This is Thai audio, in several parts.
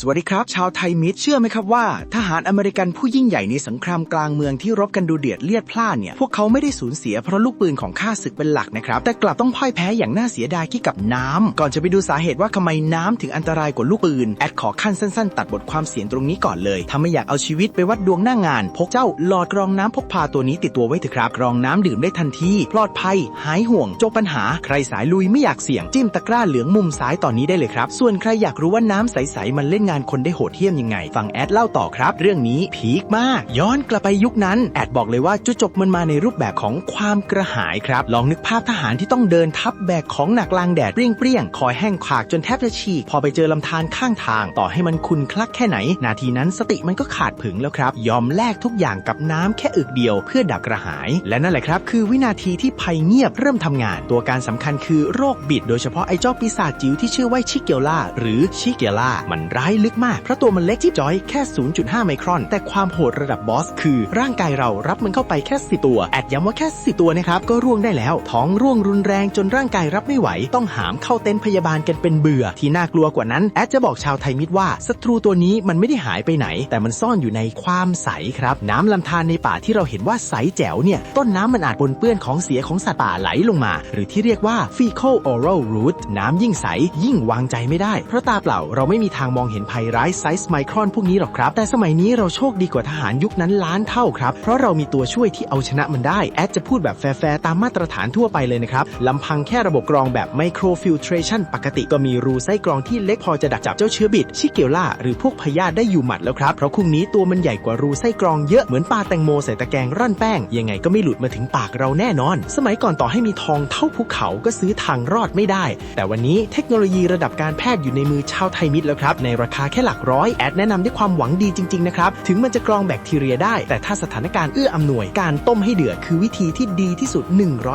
สวัสดีครับชาวไทยมิตรเชื่อไหมครับว่า ทหารอเมริกันผู้ยิ่งใหญ่ในสงครามกลางเมืองที่รบกันดูเดือดเลียดพล่านเนี่ย พวกเขาไม่ได้สูญเสียเพราะลูกปืนของข้าศึกเป็นหลักนะครับ แต่กลับต้องพ่ายแพ้อย่างน่าเสียดายที่กับน้ำก่อนจะไปดูสาเหตุว่าทำไมน้ำถึงอันตรายกว่าลูกปืน แอดขอขั้นสั้นๆ ตัดบทความเสียงตรงนี้ก่อนเลยถ้าไม่อยากเอาชีวิตไปวัดดวงหน้างาน พกเจ้าหลอดกรองน้ำพกพาตัวนี้ติดตัวไว้เถอะครับกรองน้ำดื่มได้ทันทีปลอดภัย หายห่วงจบปัญหา ใครสายลุยไม่อยากเสี่ยงจิ้มตะกร้าเหลืองมุมซ้ายตอนนี้ได้เลยครับส่วนใครอยากรู้ว่าน้ำใสๆมันเล่นงานคนได้โหดเหี้ยมยังไง ฟังแอดเล่าต่อครับ เรื่องนี้พีคมาก ย้อนกลับไปยุคนั้น แอดบอกเลยว่าจุดจบมันมาในรูปแบบของความกระหายครับ ลองนึกภาพทหารที่ต้องเดินทับแบกของหนักลางแดดเปรี้ยงๆ คอยแห้งขากจนแทบจะฉีก พอไปเจอลำธารข้างทาง ต่อให้มันคุณคลักแค่ไหน นาทีนั้นสติมันก็ขาดผึงแล้วครับ ยอมแลกทุกอย่างกับน้ำแค่อึกเดียวเพื่อดับกระหาย และนั่นแหละครับ คือวินาทีที่ภัยเงียบเริ่มทำงาน ตัวการสำคัญคือโรคบิด โดยเฉพาะไอ้เจ้าปีศาจจิ๋วที่ชื่อว่าชิเกลล่าหรือชิเกล่ามันร้ายลึกมาก เพราะตัวมันเล็กจิ๊บจ้อยแค่ 0.5 ไมครอน แต่ความโหดระดับบอสคือร่างกายเรารับมันเข้าไปแค่ 10 ตัว แอดย้ำว่าแค่ 10 ตัวนะครับ ก็ร่วงได้แล้ว ท้องร่วงรุนแรงจนร่างกายรับไม่ไหว ต้องหามเข้าเต็นท์พยาบาลกันเป็นเบื่อ ที่น่ากลัวกว่านั้น แอดจะบอกชาวไทยมิตรว่าศัตรูตัวนี้มันไม่ได้หายไปไหน แต่มันซ่อนอยู่ในความใสครับ น้ำลำธารในป่าที่เราเห็นว่าใสแจ๋วเนี่ย ต้นน้ำมันอาจปนเปื้อนของเสียของสัตว์ป่าไหลลงมา หรือที่เรียกว่า fecal oral route น้ำยิ่งใส ยิ่งวางใจไม่ได้ เพราะตาเปล่าเราไม่มีทางมองเห็นภัยร้ายไซส์ไมครอนพวกนี้หรอกครับ แต่สมัยนี้เราโชคดีกว่าทหารยุคนั้นล้านเท่าครับ เพราะเรามีตัวช่วยที่เอาชนะมันได้ แอดจะพูดแบบแฟร์ๆตามมาตรฐานทั่วไปเลยนะครับลำพังแค่ระบบกรองแบบ microfiltration ปกติก็มีรูไส้กรองที่เล็กพอจะดักจับเจ้าเชื้อบิดชิเกลล่าหรือพวกพยาธิได้อยู่หมัดแล้วครับ เพราะคุ้งนี้ตัวมันใหญ่กว่ารูไส้กรองเยอะเหมือนปลาแตงโมใส่ตะแกรงร่อนแป้ง ยังไงก็ไม่หลุดมาถึงปากเราแน่นอน สมัยก่อนต่อให้มีทองเท่าภูเขาก็ซื้อทางรอดไม่ได้ แต่วันนี้เทคโนโลยีระดับการแพทย์อยู่ในมือชาวไทยมิตรแล้วครับในราคาแค่หลักร้อยแอดแนะนำด้วยความหวังดีจริงๆนะครับ ถึงมันจะกรองแบคทีเรียได้ แต่ถ้าสถานการณ์เอื้ออำนวย การต้มให้เดือดคือวิธีที่ดีที่สุด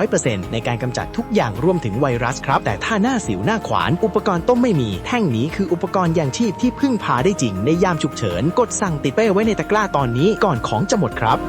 100%ในการกำจัดทุกอย่างรวมถึงไวรัสครับ แต่ถ้าหน้าสิวหน้าขวาน อุปกรณ์ต้มไม่มี แท่งนี้คืออุปกรณ์ยางชีพที่พึ่งพาได้จริงในยามฉุกเฉิน กดสั่งติดไปไว้ในตะกร้าตอนนี้ก่อนของจะหมดครับ